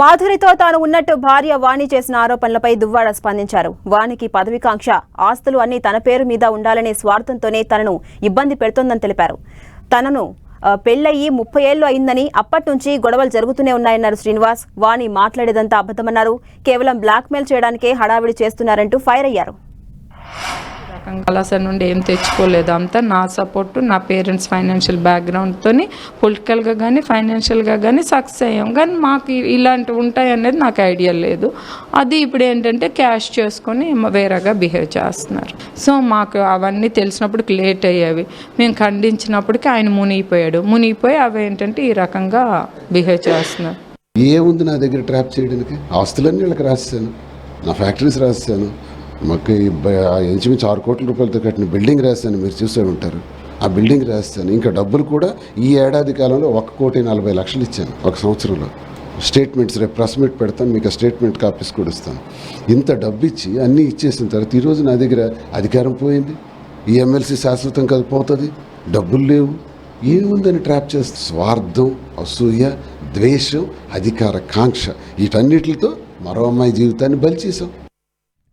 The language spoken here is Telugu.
మాధురితో తాను ఉన్నట్టు భార్య వాణి చేసిన ఆరోపణలపై దువ్వాడ స్పందించారు. వానికి పదవికాంక్ష ఆస్తులు అన్ని తన పేరు మీద ఉండాలనే స్వార్థంతోనే తనను ఇబ్బంది పెడుతోందని తెలిపారు. తనను ఆ, పెళ్ళయ్యి ముప్పై ఏళ్ళు అయిందని అప్పటి నుంచి గొడవలు జరుగుతూనే ఉన్నాయన్నారు శ్రీనివాస్. వాణి మాట్లాడేదంతా అబద్ధమన్నారు. కేవలం బ్లాక్మెయిల్ చేయడానికే హడావిడి చేస్తున్నారంటూ ఫైర్ అయ్యారు. కళాశాల నుండి ఏం తెచ్చుకోలేదు. అంతా నా సపోర్టు నా పేరెంట్స్ ఫైనాన్షియల్ బ్యాక్గ్రౌండ్తో పొలిటికల్గా కానీ ఫైనాన్షియల్గా కానీ సక్సెస్ అయ్యాం. కానీ మాకు ఇలాంటివి ఉంటాయి అనేది నాకు ఐడియా లేదు. అది ఇప్పుడు ఏంటంటే క్యాష్ చేసుకొని వేరేగా బిహేవ్ చేస్తున్నారు. సో మాకు అవన్నీ తెలిసినప్పటికి లేట్ అయ్యేవి. మేము ఖండించినప్పటికీ ఆయన మునిగిపోయాడు. మునిగిపోయి అవి ఏంటంటే ఈ రకంగా బిహేవ్ చేస్తున్నారు. ఏముంది నా దగ్గర ట్రాప్ చేయడానికి? ఆస్తులన్నీ వీళ్ళకి రాశాను నా ఫ్యాక్టరీస్ రాశాను మాకు ఈ ఇంచుమించు ఆరు కోట్ల రూపాయలతో కట్టిన బిల్డింగ్ రాశాను మీరు చూసే ఉంటారు. ఆ బిల్డింగ్ రాస్తాను. ఇంకా డబ్బులు కూడా ఈ ఏడాది కాలంలో ఒక కోటి నలభై లక్షలు ఇచ్చాను ఒక సంవత్సరంలో. స్టేట్మెంట్స్ రేపు ప్రెస్ మీట్ పెడతాను మీకు ఆ స్టేట్మెంట్ కాపీస్ కూడా ఇస్తాను. ఇంత డబ్బు ఇచ్చి అన్నీ ఇచ్చేసిన తర్వాత ఈరోజు నా దగ్గర అధికారం పోయింది. ఈ ఎమ్మెల్సీ శాశ్వతం కదా పోతుంది. డబ్బులు లేవు. ఏముందని ట్రాప్ చేస్తే? స్వార్థం అసూయ ద్వేషం అధికార కాంక్ష. వీటన్నిటితో మరో అమ్మాయి జీవితాన్ని బలి చేసాం